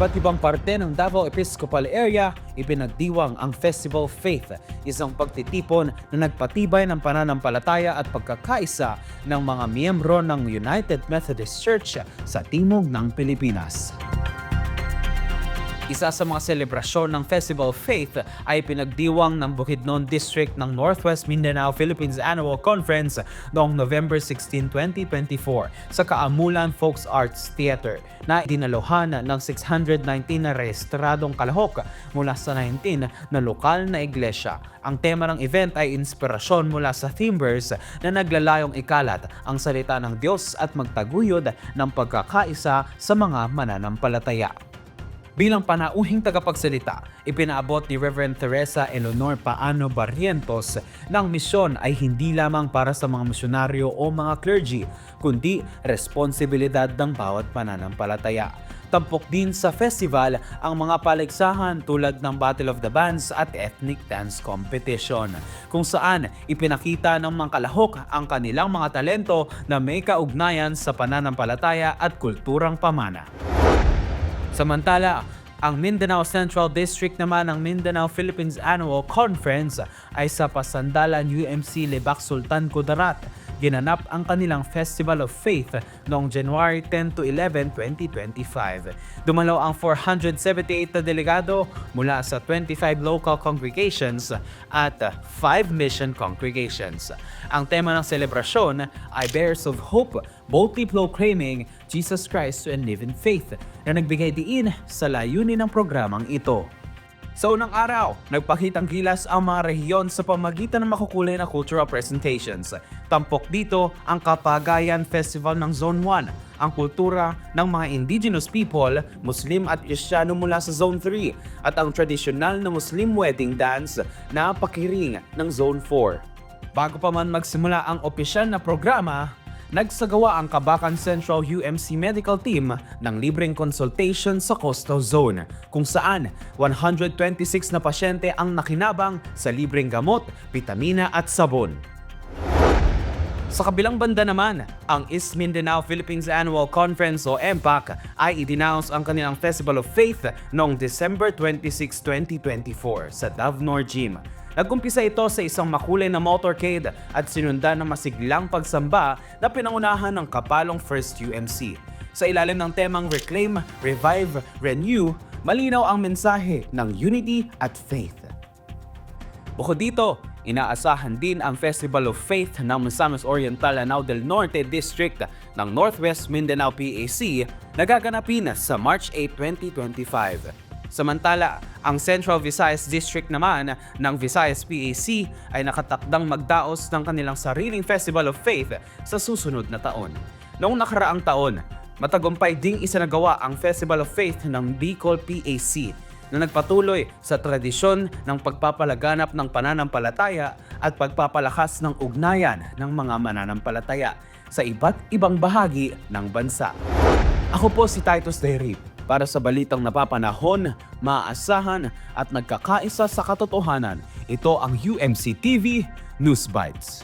iba't ibang parte ng Davao Episcopal Area, ipinagdiwang ang Festival Faith, isang pagtitipon na nagpatibay ng pananampalataya at pagkakaisa ng mga miyembro ng United Methodist Church sa timog ng Pilipinas. Isa sa mga selebrasyon ng Festival Faith ay pinagdiwang ng Bukidnon District ng Northwest Mindanao Philippines Annual Conference noong November 16, 2024 sa Kaamulan Folks Arts Theater na dinaluhan ng 619 na rehistradong kalahok mula sa 19 na lokal na iglesia. Ang tema ng event ay inspirasyon mula sa Timbers na naglalayong ikalat ang salita ng Diyos at magtaguyod ng pagkakaisa sa mga mananampalataya. Bilang panauhing tagapagsalita, ipinaabot ni Reverend Teresa Eleanor Paano Barrientos na ang misyon ay hindi lamang para sa mga misyonaryo o mga clergy, kundi responsibilidad ng bawat pananampalataya. Tampok din sa festival ang mga paligsahan tulad ng Battle of the Bands at Ethnic Dance Competition, kung saan ipinakita ng mga kalahok ang kanilang mga talento na may kaugnayan sa pananampalataya at kulturang pamana. Samantala, ang Mindanao Central District naman ng Mindanao Philippines Annual Conference ay sa Pasandalan UMC Lebak Sultan Kudarat. Ginanap ang kanilang Festival of Faith noong January 10 to 11, 2025. Dumalaw ang 478 na delegado mula sa 25 local congregations at 5 mission congregations. Ang tema ng selebrasyon ay Bears of Hope, boldly proclaiming Jesus Christ and live in faith na nagbigay diin sa layunin ng programang ito. Sa unang araw, nagpakitang gilas ang mga rehiyon sa pamagitan ng makukulay na cultural presentations. Tampok dito ang Kapagayan Festival ng Zone 1, ang kultura ng mga indigenous people, Muslim at Kristiyano mula sa Zone 3, at ang tradisyonal na Muslim wedding dance na pakiring ng Zone 4. Bago pa man magsimula ang opisyal na programa, nagsagawa ang Kabakan Central UMC Medical Team ng libreng consultation sa Coastal Zone, kung saan 126 na pasyente ang nakinabang sa libreng gamot, vitamina at sabon. Sa kabilang banda naman, ang East Mindanao Philippines Annual Conference o MPAC ay i-denounce ang kanilang Festival of Faith noong December 26, 2024 sa Davnor Gym. Nagkumpisa ito sa isang makulay na motorcade at sinundan ng masiglang pagsamba na pinangunahan ng Kapalong First UMC. Sa ilalim ng temang Reclaim, Revive, Renew, malinaw ang mensahe ng unity at faith. Bukod dito, inaasahan din ang Festival of Faith ng Misamis Oriental Lanao del Norte District ng Northwest Mindanao PAC na gaganapin sa March 8, 2025. Samantala, ang Central Visayas District naman ng Visayas PAC ay nakatakdang magdaos ng kanilang sariling Festival of Faith sa susunod na taon. Noong nakaraang taon, matagumpay ding isinagawa ang Festival of Faith ng Bicol PAC na nagpatuloy sa tradisyon ng pagpapalaganap ng pananampalataya at pagpapalakas ng ugnayan ng mga mananampalataya sa iba't ibang bahagi ng bansa. Ako po si Titus Derry para sa balitang napapanahon, maaasahan at nagkakaisa sa katotohanan. Ito ang UMC TV News Bites.